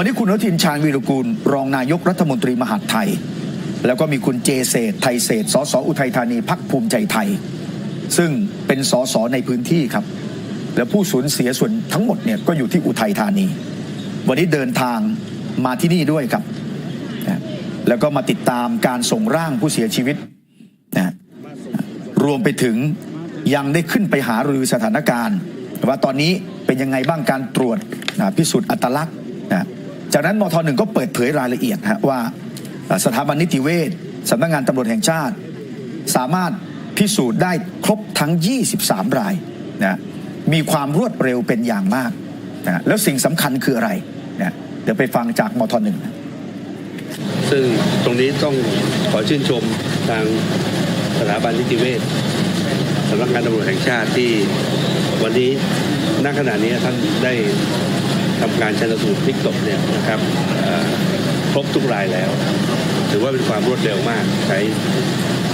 วันนี้คุณอนุทินชาญวีรกูล รองนายกรัฐมนตรีมหาดไทย แล้วก็มีคุณเจเศษไทยเศษสสอุทัยธานีพักภูมิใจไทย ซึ่งเป็นสสในพื้นที่ครับ และผู้สูญเสียส่วนทั้งหมดเนี่ยก็อยู่ที่อุทัยธานี วันนี้เดินทางมาที่นี่ด้วยครับ แล้วก็มาติดตามการส่งร่างผู้เสียชีวิตนะรวมไปถึงยังได้ขึ้นไปหารือสถานการณ์ว่าตอนนี้เป็นยังไงบ้างการตรวจนะพิสูจน์อัตลักษณ์นะ จากนั้นมทหนึ่งก็เปิดเผยรายละเอียดฮะว่าสถาบันนิติเวชสำนักงานตำรวจแห่งชาติ สามารถพิสูจน์ได้ครบทั้ง 23 รายนะมีความรวดเร็วเป็นอย่างมากนะแล้วสิ่งสำคัญคืออะไรนะเดี๋ยวไปฟังจากมทหนึ่งซึ่งตรงนี้ต้องขอชื่นชมทางสถาบันนิติเวชสำนักงานตำรวจแห่งชาติที่วันนี้ณขณะนี้ท่านได้ ทำการชันสูตรพลิกศพเนี่ยนะครับครบทุกรายแล้ว ถือว่าเป็นความรวดเร็วมากใช้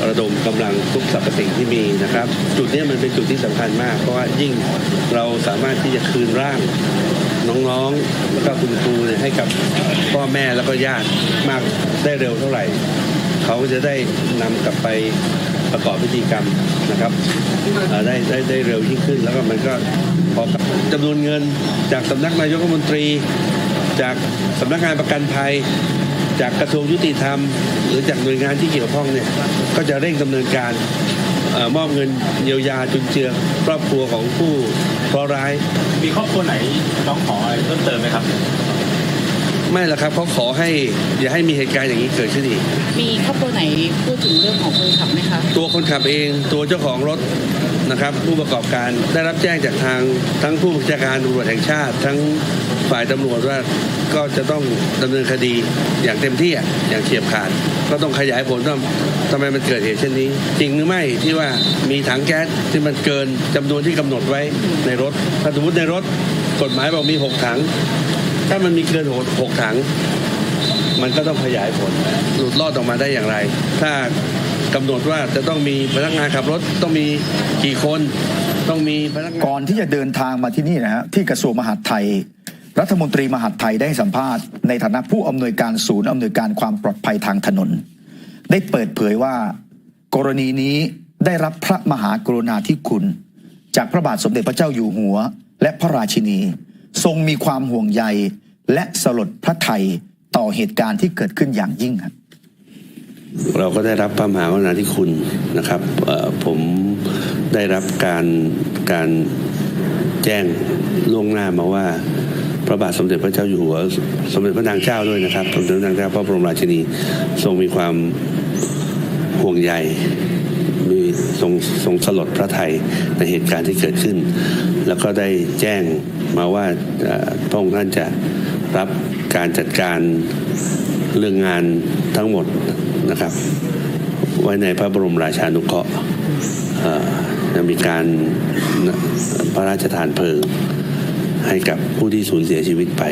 ระดมกำลังทุกสรรพสิ่งที่มีนะครับ จุดนี้มันเป็นจุดที่สำคัญมาก เพราะว่ายิ่งเราสามารถที่จะคืนร่างน้องๆ แล้วก็คุณครูเนี่ยให้กับพ่อแม่แล้วก็ญาติมากได้เร็วเท่าไหร่ เขาจะได้นำกลับไปประกอบพิธีกรรมนะครับได้ได้ได้เร็วยิ่งขึ้น แล้วก็มันก็พอกับจำนวนเงินจากสำนักนายกรัฐมนตรี จากสำนักงานประกันภัย จากกระทรวงยุติธรรม หรือจากหน่วยงานที่เกี่ยวข้องเนี่ยก็จะเร่งดำเนินการอมอบเงินเยียวยาจุนเจือครอบครัวของผู้เคราะห์ร้าย มีครอบครัวไหนร้องขออะไรเพิ่มเติมไหมครับ ไม่ละครับเขาขอให้อย่าให้มีเหตุการณ์อย่างนี้เกิดขึ้นอีก มีครอบครัวไหนพูดถึงเรื่องของคนขับไหมคะตัวคนขับเองตัวเจ้าของรถนะครับ ผู้ประกอบการได้รับแจ้งจากทางทั้งผู้บัญชาการตำรวจแห่งชาติ ทั้งฝ่ายตำรวจว่าก็จะต้องดำเนินคดีอย่างเต็มที่อะอย่างเฉียบขาด ก็ต้องขยายผลว่าทำไมมันเกิดเหตุเช่นนี้ จริงหรือไม่ที่ว่ามีถังแก๊สที่มันเกินจำนวนที่กำหนดไว้ในรถถ้าสมมติในรถกฎหมายบอกมีหกถัง ถ้ามันมีเกินหกหกถัง มันก็ต้องขยายผล หลุดรอดออกมาได้อย่างไร ถ้ากำหนดว่าจะต้องมีพนักงานขับรถต้องมีกี่คนต้องมีพนักงานก่อนที่จะเดินทางมาที่นี่นะฮะที่กระทรวงมหาดไทย รัฐมนตรีมหาดไทยได้สัมภาษณ์ในฐานะผู้อำนวยการศูนย์อำนวยการความปลอดภัยทางถนน ได้เปิดเผยว่า กรณีนี้ได้รับพระมหากรุณาธิคุณ จากพระบาทสมเด็จพระเจ้าอยู่หัว และพระราชินี ทรงมีความห่วงใยและสลดพระไทยต่อเหตุการณ์ที่เกิดขึ้นอย่างยิ่งครับเราก็ได้รับพระมหากรุณาธิคุณนะครับผมได้รับการการแจ้งล่วงหน้ามาว่า พระบาทสมเด็จพระเจ้าอยู่หัว สมเด็จพระนางเจ้าด้วยนะครับสมเด็จพระนางเจ้าพระบรมราชินีทรงมีความห่วงใยมีทรงทรงสลดพระไทยในเหตุการณ์ที่เกิดขึ้น แล้วก็ได้แจ้ง มาว่าเอ่อพระองค์ท่านจะรับการจัดการเรื่องงานทั้งหมดนะครับ ไว้ในพระบรมราชานุเคราะห์จะมีการพระราชทานเพลิงให้กับผู้ที่สูญเสียชีวิตไป